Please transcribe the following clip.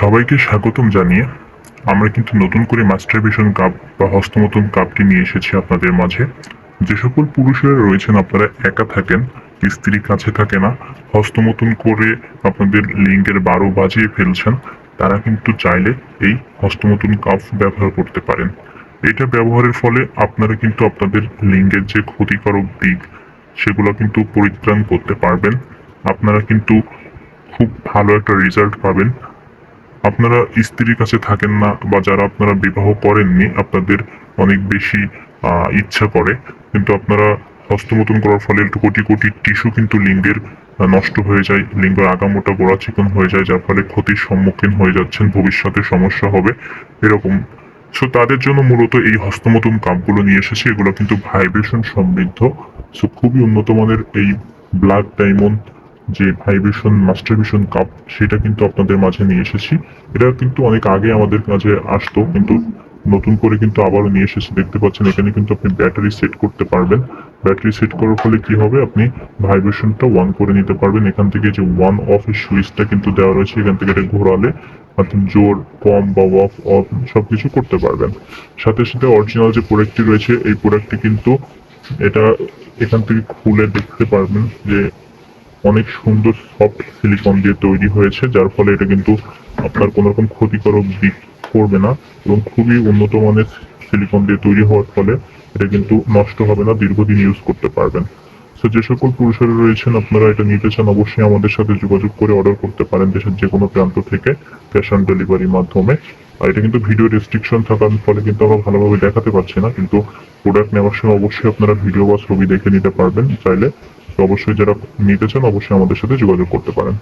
সবাইকে স্বাগতম জানিয়ে আমরা কিন্তু নতুন করে মাস্টারবেশন কাপ বা হস্তমতন কাপটি নিয়ে এসেছি আপনাদের মাঝে। যে সকল পুরুষেরা রয়েছেন, আপনারা একা থাকেন, স্ত্রী কাছে থাকে না হস্তমতন করে আপনাদের লিঙ্গের বারো বাজিয়ে ফেলছেন, তারা কিন্তু চাইলে এই হস্তমতন কাপ ব্যবহার করতে পারেন। এটা ব্যবহারের ফলে আপনারা কিন্তু আপনাদের লিঙ্গের যে ক্ষতিকারক দিক, সেগুলো কিন্তু পরিত্রাণ করতে পারবেন। আপনারা কিন্তু খুব ভালো একটা রেজাল্ট পাবেন। আপনারা স্ত্রীর কাছে থাকেন না বা যারা আপনারা বিবাহ করেননি, আপনাদের অনেক বেশি ইচ্ছা করে। কিন্তু আপনারা হস্তমতন করার ফলে একটু কোটি কোটি টিস্যু কিন্তু লিঙ্গের নষ্ট হয়ে যায় লিঙ্গের আগামোটা গোড়া চিকন হয়ে যায়, যার ফলে ক্ষতির সম্মুখীন হয়ে যাচ্ছেন, ভবিষ্যতে সমস্যা হবে, এরকম। সো তাদের জন্য মূলত এই হস্তমতন কাপগুলো নিয়ে এসেছে, এগুলো কিন্তু ভাইব্রেশন সমৃদ্ধ। সো খুবই উন্নত মানের এই ব্ল্যাক ডায়মন্ড যে ভাইব্রেশন মাস্টারভিশন কাপ সেটা কিন্তু আপনাদের মাঝে নিয়ে এসেছি। এটা কিন্তু অনেক আগে আমাদের কাছে আসতো, কিন্তু নতুন করে কিন্তু আবারও নিয়ে এসেছি। দেখতে পাচ্ছেন, এখানে কিন্তু আপনি ব্যাটারি সেট করতে পারবেন। ব্যাটারি সেট করার ফলে কি হবে? আপনি ভাইব্রেশনটা ওয়ান করে নিতে পারবেন। এখান থেকে যে ওয়ান অফ এর সুইচটা কিন্তু দেওয়া রয়েছে, এখান থেকে এটা ঘোরালে আপনি জোর, কম বা অফ অফ সবকিছু করতে পারবেন। সাথে সাথে অরিজিনাল যে প্রোডাক্টটি রয়েছে, এই প্রোডাক্টটি কিন্তু এটা এখান থেকে খুলে দেখতে পারবেন যে অনেক সুন্দর সফট সিলিকন দিয়ে তৈরি হয়েছে, যার ফলে এটা কিন্তু আপনার কোনো রকম ক্ষতিকারক দিক করবে না এবং খুবই উন্নত মানের সিলিকন দিয়ে তৈরি হওয়ার ফলে এটা কিন্তু নষ্ট হবে না, দীর্ঘদিন ইউজ করতে পারবেন। তো যে সকল পুরুষেরা রয়েছেন, আপনারা এটা নিতে চান, অবশ্যই আমাদের সাথে যোগাযোগ করে অর্ডার করতে পারেন দেশের যে কোনো প্রান্ত থেকে ক্যাশ অন ডেলিভারির মাধ্যমে। আর এটা কিন্তু ভিডিও রেস্ট্রিকশন থাকার ফলে কিন্তু আমরা ভালোভাবে দেখাতে পারছি না, কিন্তু প্রোডাক্ট নেওয়ার সময় অবশ্যই আপনারা ভিডিও বা ছবি দেখে নিতে পারবেন চাইলে। তো অবশ্যই যারা নিতে চান, অবশ্যই আমাদের সাথে যোগাযোগ করতে পারেন।